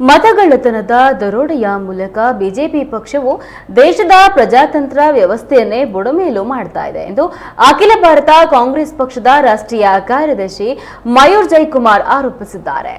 ಮತಗಳ್ಳತನದ ದರೋಡೆಯ ಮೂಲಕ ಬಿಜೆಪಿ ಪಕ್ಷವು ದೇಶದ ಪ್ರಜಾತಂತ್ರ ವ್ಯವಸ್ಥೆಯನ್ನೇ ಬುಡಮೇಲು ಮಾಡ್ತಾ ಇದೆ ಎಂದು ಅಖಿಲ ಭಾರತ ಕಾಂಗ್ರೆಸ್ ಪಕ್ಷದ ರಾಷ್ಟ್ರೀಯ ಕಾರ್ಯದರ್ಶಿ ಮಯೂರ್ ಜೈಕುಮಾರ್ ಆರೋಪಿಸಿದ್ದಾರೆ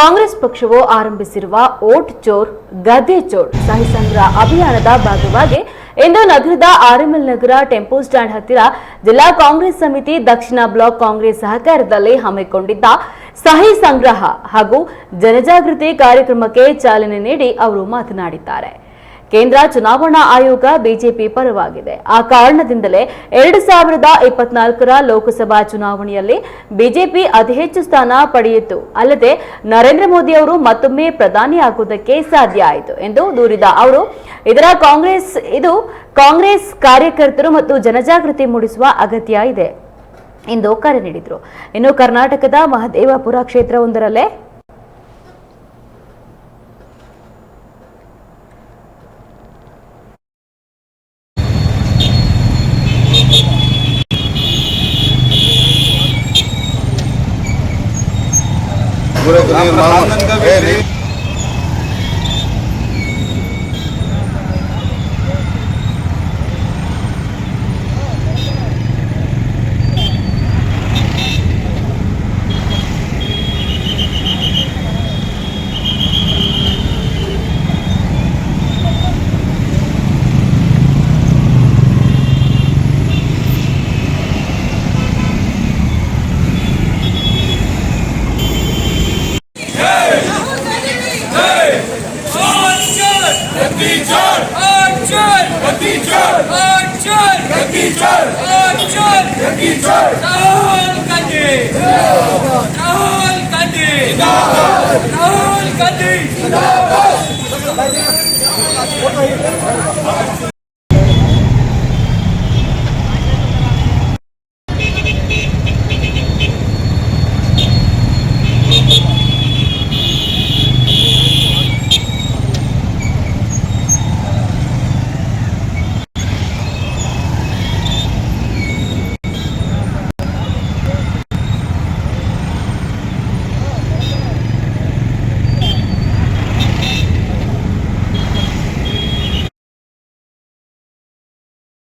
ಕಾಂಗ್ರೆಸ್ ಪಕ್ಷವು ಆರಂಭಿಸಿರುವ ಓಟ್ ಚೋರ್, ಗದ್ದೆ ಚೋರ್ ಸಹಿ ಸಂಗ್ರಹ ಅಭಿಯಾನದ ಭಾಗವಾಗಿ ಇಂದು ನಗರದ ಆರ್ಎಂಎಲ್ ನಗರ ಟೆಂಪೋ ಸ್ಟ್ಯಾಂಡ್ ಹತ್ತಿರ ಜಿಲ್ಲಾ ಕಾಂಗ್ರೆಸ್ ಸಮಿತಿ ದಕ್ಷಿಣ ಬ್ಲಾಕ್ ಕಾಂಗ್ರೆಸ್ ಸಹಕಾರದಲ್ಲಿ ಹಮ್ಮಿಕೊಂಡಿದ್ದ ಸಹಿ ಸಂಗ್ರಹ ಹಾಗೂ ಜನಜಾಗೃತಿ ಕಾರ್ಯಕ್ರಮಕ್ಕೆ ಚಾಲನೆ ನೀಡಿ ಅವರು ಮಾತನಾಡಿದ್ದಾರೆ. ಕೇಂದ್ರ ಚುನಾವಣಾ ಆಯೋಗ ಬಿಜೆಪಿ ಪರವಾಗಿದೆ. ಆ ಕಾರಣದಿಂದಲೇ ಎರಡು ಸಾವಿರದ ಇಪ್ಪತ್ನಾಲ್ಕರ ಲೋಕಸಭಾ ಚುನಾವಣೆಯಲ್ಲಿ ಬಿಜೆಪಿ ಅತಿ ಹೆಚ್ಚು ಸ್ಥಾನ ಪಡೆಯಿತು. ಅಲ್ಲದೆ ನರೇಂದ್ರ ಮೋದಿ ಅವರು ಮತ್ತೊಮ್ಮೆ ಪ್ರಧಾನಿಯಾಗುವುದಕ್ಕೆ ಸಾಧ್ಯ ಆಯಿತು ಎಂದು ದೂರಿದ ಅವರು, ಇದರ ಕಾಂಗ್ರೆಸ್, ಇದು ಕಾಂಗ್ರೆಸ್ ಕಾರ್ಯಕರ್ತರು ಮತ್ತು ಜನಜಾಗೃತಿ ಮೂಡಿಸುವ ಅಗತ್ಯ ಇದೆ ಎಂದು ಕರೆ ನೀಡಿದರು. ಇನ್ನು ಕರ್ನಾಟಕದ ಮಹದೇವಪುರ ಕ್ಷೇತ್ರವೊಂದರಲ್ಲೇ गुरु गुरु Teacher! The teacher! The teacher! The teacher! Rahul Gandhi! Rahul Gandhi! Rahul Gandhi! Rahul Gandhi!